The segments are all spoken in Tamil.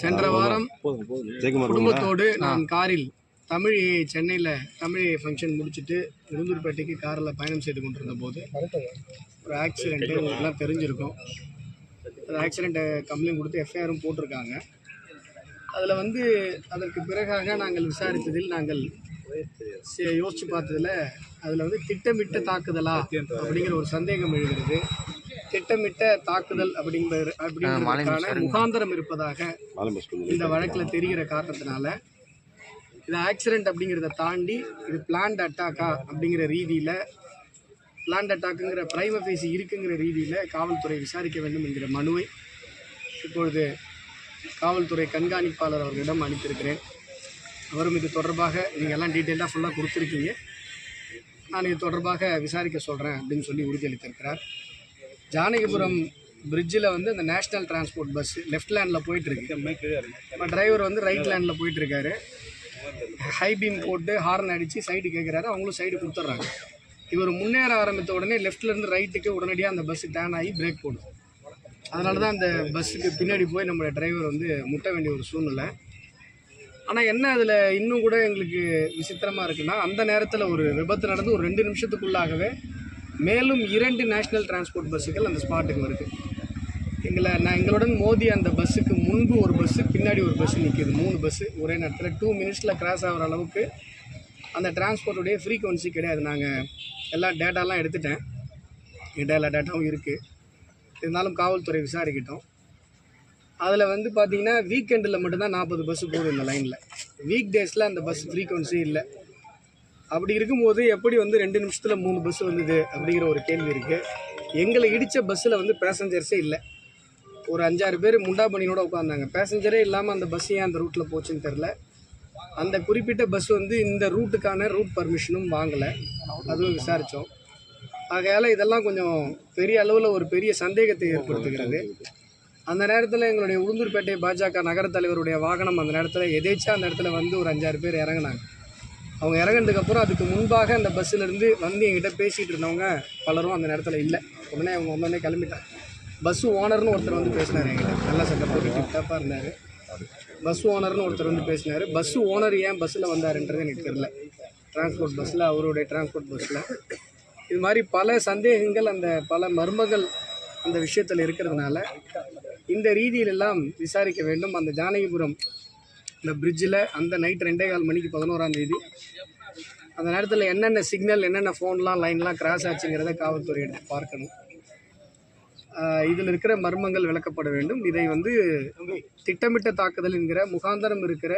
சென்ற வாரம் குடும்பத்தோடு நான் காரில் தமிழ் சென்னையில் தமிழ் ஃபங்க்ஷன் முடிச்சுட்டு விருந்தூர்பேட்டைக்கு காரில் பயணம் செய்து கொண்டிருந்த போது ஒரு ஆக்சிடெண்ட்டு உங்களுக்குலாம் தெரிஞ்சிருக்கும். அந்த ஆக்சிடெண்ட்டை கம்ப்ளைண்ட் கொடுத்து எஃப்ஐஆரும் போட்டிருக்காங்க. அதில் வந்து அதற்கு பிறகாக நாங்கள் விசாரித்ததில் நாங்கள் யோசிச்சு பார்த்ததில் அதில் வந்து திட்டமிட்ட தாக்குதலா அப்படிங்கிற ஒரு சந்தேகம் எழுகிறது. திட்டமிட்ட தாக்குதல் அப்படிங்கிற அப்படிங்கிறதுக்கான முகாந்திரம் இருப்பதாக இந்த வழக்கில் தெரிகிற காரணத்தினால இது ஆக்சிடென்ட் அப்படிங்கிறத தாண்டி இது பிளான்ட் அட்டாக்கா அப்படிங்கிற ரீதியில் பிளான்ட் அட்டாக்குங்கிற பிரைம இருக்குங்கிற ரீதியில் காவல்துறை விசாரிக்க வேண்டும் என்கிற மனுவை இப்பொழுது காவல்துறை கண்காணிப்பாளர் அவர்களிடம் அனுப்பியிருக்கிறேன் அவரும் இது தொடர்பாக நீங்கள் எல்லாம் டீட்டெயிலாக ஃபுல்லாக கொடுத்துருக்கீங்க. நான் இது தொடர்பாக விசாரிக்க சொல்கிறேன் அப்படின்னு சொல்லி உறுதியளித்திருக்கிறார். ஜானகிபுரம் பிரிட்ஜில் வந்து இந்த நேஷ்னல் டிரான்ஸ்போர்ட் பஸ் லெஃப்ட் லேண்டில் போயிட்டுருக்கு. நம்ம டிரைவர் வந்து ரைட் லேண்டில் போயிட்டுருக்காரு. ஹை பீம் போட்டு ஹார்ன் அடித்து சைடு கேட்குறாரு அவங்களும் சைடு கொடுத்துட்றாங்க. இவர் முன்னேற ஆரம்பித்த உடனே லெஃப்ட்லேருந்து ரைட்டுக்கு உடனடியாக அந்த பஸ் டேன் ஆகி பிரேக் போடும். அதனால தான் அந்த பஸ்ஸுக்கு பின்னாடி போய் நம்மளோட டிரைவர் வந்து முட்ட வேண்டிய ஒரு சூழ்நிலை. ஆனால் என்ன அதில் இன்னும் கூட எங்களுக்கு விசித்திரமாக இருக்குன்னா அந்த நேரத்தில் ஒரு விபத்து நடந்து ஒரு ரெண்டு நிமிஷத்துக்குள்ளாகவே மேலும் இரண்டு நேஷ்னல் டிரான்ஸ்போர்ட் பஸ்ஸுகள் அந்த ஸ்பாட்டுக்கு வருது. எங்களை நான் எங்களுடன் மோதி அந்த பஸ்ஸுக்கு முன்பு ஒரு பஸ்ஸு பின்னாடி ஒரு பஸ்ஸு நிற்கிது மூணு பஸ்ஸு ஒரே நேரத்தில் டூ மினிட்ஸில் கிராஸ் ஆகிற அளவுக்கு அந்த டிரான்ஸ்போர்ட்டுடைய ஃப்ரீக்குவன்சி கிடையாது. நாங்கள் எல்லா டேட்டாலாம் எடுத்துட்டேன். என்கிட்ட எல்லா டேட்டாவும் இருக்குது இருந்தாலும் காவல்துறை விசாரிக்கிட்டோம். அதில் வந்து பார்த்திங்கன்னா வீக்கெண்டில் மட்டும்தான் நாற்பது பஸ்ஸு போகுது இந்த லைனில் வீக் டேஸில் அந்த பஸ் ஃப்ரீக்குவன்சி இல்லை. அப்படி இருக்கும்போது எப்படி வந்து ரெண்டு நிமிஷத்தில் மூணு பஸ் வந்தது அப்படிங்கிற ஒரு கேள்வி இருக்குது எங்களை இடித்த பஸ்ஸில் வந்து பேசஞ்சர்ஸே இல்லை. ஒரு அஞ்சாறு பேர் முண்டாபணியோட உட்காந்தாங்க பேசஞ்சரே இல்லாமல் அந்த பஸ் ஏன் அந்த ரூட்டில் போச்சுன்னு தெரில அந்த குறிப்பிட்ட பஸ் வந்து இந்த ரூட்டுக்கான ரூட் பர்மிஷனும் வாங்கலை. அதுவும் விசாரித்தோம் ஆகையால் இதெல்லாம் கொஞ்சம் பெரிய அளவில் ஒரு பெரிய சந்தேகத்தை ஏற்படுத்துகிறது. அந்த நேரத்தில் எங்களுடைய உளுந்தூர்பேட்டை பாஜக நகர தலைவருடைய வாகனம் அந்த நேரத்தில் எதேச்சா அந்த இடத்துல வந்து ஒரு அஞ்சாறு பேர் இறங்குனாங்க. அவங்க இறங்கினதுக்கப்புறம் அதுக்கு முன்பாக அந்த பஸ்ஸிலேருந்து வந்து என்கிட்ட பேசிகிட்டு இருந்தவங்க பலரும் அந்த நேரத்தில் இல்லை. உடனே அவங்க வந்தோடனே கிளம்பிட்டாங்க. பஸ்ஸு ஓனர்னு ஒருத்தர் வந்து பேசினார் என்கிட்ட. நல்ல சட்டை போட்டு டிப்டாப்பாக இருந்தார். பஸ் ஓனர்னு ஒருத்தர் வந்து பேசினார். பஸ்ஸு ஓனர் ஏன் பஸ்ஸில் வந்தாருன்றது எனக்கு தெரில டிரான்ஸ்போர்ட் பஸ்ஸில் அவருடைய டிரான்ஸ்போர்ட் பஸ்ஸில் இது மாதிரி பல சந்தேகங்கள் அந்த பல மர்மங்கள் அந்த விஷயத்தில் இருக்கிறதுனால இந்த ரீதியிலெல்லாம் விசாரிக்க வேண்டும். அந்த ஜானகிபுரம் இந்த பிரிட்ஜில் அந்த நைட் ரெண்டே கால் மணிக்கு பதினோராம் தேதி. அந்த நேரத்தில் என்னென்ன சிக்னல் என்னென்ன ஃபோன்லாம் லைன்லாம் கிராஸ் ஆச்சுங்கிறத காவல்துறை எடுத்து பார்க்கணும் இதில் இருக்கிற மர்மங்கள் விளக்கப்பட வேண்டும். இதை வந்து திட்டமிட்ட தாக்குதல் என்கிற முகாந்தரம் இருக்கிற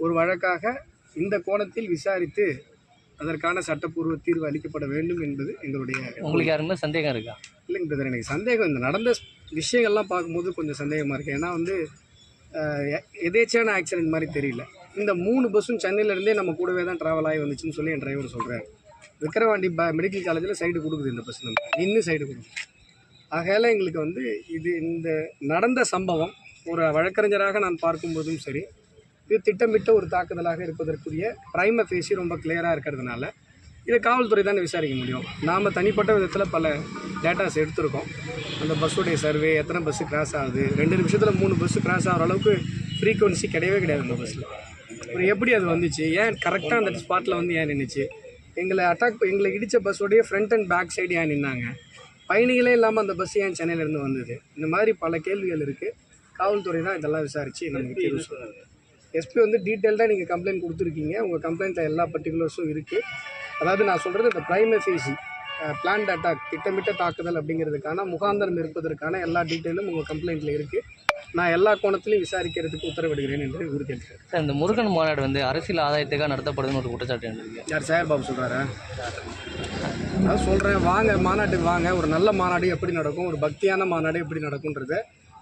ஒரு வழக்காக இந்த கோணத்தில் விசாரித்து அதற்கான சட்டப்பூர்வ தீர்வு அளிக்கப்பட வேண்டும் என்பது எங்களுடைய உங்களுக்கு யாருமே சந்தேகம் இருக்கா? இல்லைங்க பிரதர் எனக்கு சந்தேகம். இந்த நடந்த விஷயங்கள்லாம் பார்க்கும்போது கொஞ்சம் சந்தேகமாக இருக்குது ஏன்னா வந்து எதேச்சியான ஆக்சிடென்ட் மாதிரி தெரியல. இந்த மூணு பஸ்ஸும் சென்னையிலேருந்தே நம்ம கூடவே தான் ட்ராவல் ஆகி வந்துச்சுன்னு சொல்லி என் டிரைவர் சொல்கிறார் விக்கிரவாண்டி ப மெடிக்கல் காலேஜில் சைடு கொடுக்குது இந்த பஸ் நம்ம. நின்று சைடு கொடுக்குது. ஆகையால் எங்களுக்கு வந்து இது இந்த நடந்த சம்பவம் ஒரு வழக்கறிஞராக நான் பார்க்கும்போதும் சரி இது திட்டமிட்ட ஒரு தாக்குதலாக இருப்பதற்குரிய ப்ரைம ஃபேஸி ரொம்ப கிளியராக இருக்கிறதுனால இதை காவல்துறை தானே விசாரிக்க முடியும். நாம் தனிப்பட்ட விதத்தில் பல டேட்டாஸ் எடுத்திருக்கோம். அந்த பஸ்ஸுடைய சர்வே எத்தனை பஸ்ஸு கிராஸ் ஆகுது? ரெண்டு நிமிஷத்தில் மூணு பஸ்ஸு கிராஸ் ஆகிற அளவுக்கு ஃப்ரீக்வன்சி கிடையவே கிடையாது அந்த பஸ்ஸில் அப்புறம் எப்படி அது வந்துச்சு? ஏன் கரெக்டாக அந்த ஸ்பாட்டில் வந்து ஏன் நின்றுச்சு எங்களை அட்டாக் எங்களை இடித்த பஸ்ஸோடைய ஃப்ரண்ட் அண்ட் பேக் சைடு ஏன் நின்னாங்க? பயணிகளே இல்லாமல் அந்த பஸ் ஏன் சென்னையிலேருந்து வந்தது? இந்த மாதிரி பல கேள்விகள் இருக்குது காவல்துறை தான் இதெல்லாம் விசாரித்து நமக்கு தீர்வு சொல்லணும் எஸ்பி வந்து டீட்டெயில்டாக நீங்கள் கம்ப்ளைண்ட் கொடுத்துருக்கீங்க. உங்கள் கம்ப்ளைண்ட்டில் எல்லா பர்டிகுலர்ஸும் இருக்குது அதாவது நான் சொல்கிறது இந்த பிரைமஃபேசி பிளான்ட் அட்டாக் திட்டமிட்ட தாக்குதல் அப்படிங்கிறதுக்கான முகாந்தரம் இருப்பதற்கான எல்லா டீட்டெயிலும் உங்கள் கம்ப்ளைண்ட்டில் இருக்குது நான் எல்லா கோணத்திலையும் விசாரிக்கிறதுக்கு உத்தரவிடுகிறேன் என்று உறுதியளிக்கிறேன் சார் இந்த முருகன் மாநாடு வந்து அரசியல் ஆதாயத்துக்காக நடத்தப்படுதுன்னு ஒரு குற்றச்சாட்டு யார் சார் பாபு சொல்கிறாரா அதான் சொல்கிறேன் வாங்க மாநாட்டுக்கு வாங்க. ஒரு நல்ல மாநாடு எப்படி நடக்கும்? ஒரு பக்தியான மாநாடு எப்படி நடக்குன்றத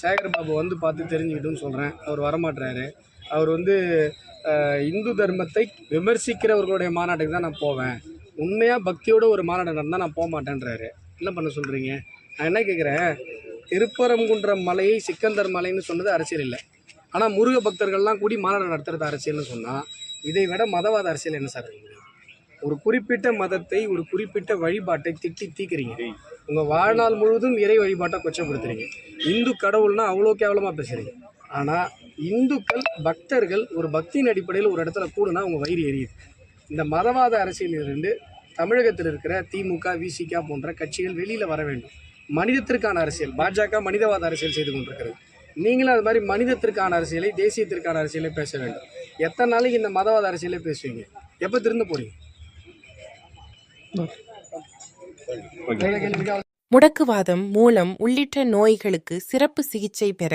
சேகர் பாபு வந்து பார்த்து தெரிஞ்சுக்கிட்டுன்னு சொல்கிறேன் அவர் வரமாட்டுறாரு அவர் வந்து இந்து தர்மத்தை விமர்சிக்கிறவர்களுடைய மாநாட்டுக்கு தான் நான் போவேன். உண்மையாக பக்தியோட ஒரு மாநாடு நடந்தால் நான் போக மாட்டேன்றாரு. என்ன பண்ண சொல்கிறீங்க நான் என்ன கேட்குறேன் திருப்பரங்குன்றம் மலையை சிக்கந்தர் மலைன்னு சொன்னது அரசியல் இல்லை. ஆனால் முருக பக்தர்கள்லாம் கூடி மாநாடு நடத்துறது அரசியல்னு சொன்னால் இதை விட மதவாத அரசியல் என்ன சார்? ஒரு குறிப்பிட்ட மதத்தை ஒரு குறிப்பிட்ட வழிபாட்டை திட்டி தீக்கிறீங்க. உங்கள் வாழ்நாள் முழுவதும் இறை வழிபாட்டை கொச்சப்படுத்துறீங்க. இந்து கடவுள்னா அவ்வளோ கேவலமாக பேசுகிறீங்க ஆனால் இந்துக்கள் பக்தர்கள் ஒரு பக்தியின் அடிப்படையில் ஒரு இடத்துல கூடுனா அவங்க வயிறு எரியுது. இந்த மதவாத அரசியலிலிருந்து தமிழகத்தில் இருக்கிற திமுக விசிக போன்ற கட்சிகள் வெளியில் வர வேண்டும். மனிதத்திற்கான அரசியல் பாஜக மனிதவாத அரசியல் செய்து கொண்டிருக்கிறது. நீங்களும் அது மாதிரி மனிதத்திற்கான அரசியலை தேசியத்திற்கான அரசியலை பேச வேண்டும். எத்தனை நாளைக்கு இந்த மதவாத அரசியலே பேசுவீங்க? எப்போ திருந்த போறீங்க? முடக்குவாதம் மூலம் உள்ளிட்ட நோய்களுக்கு சிறப்பு சிகிச்சை பெற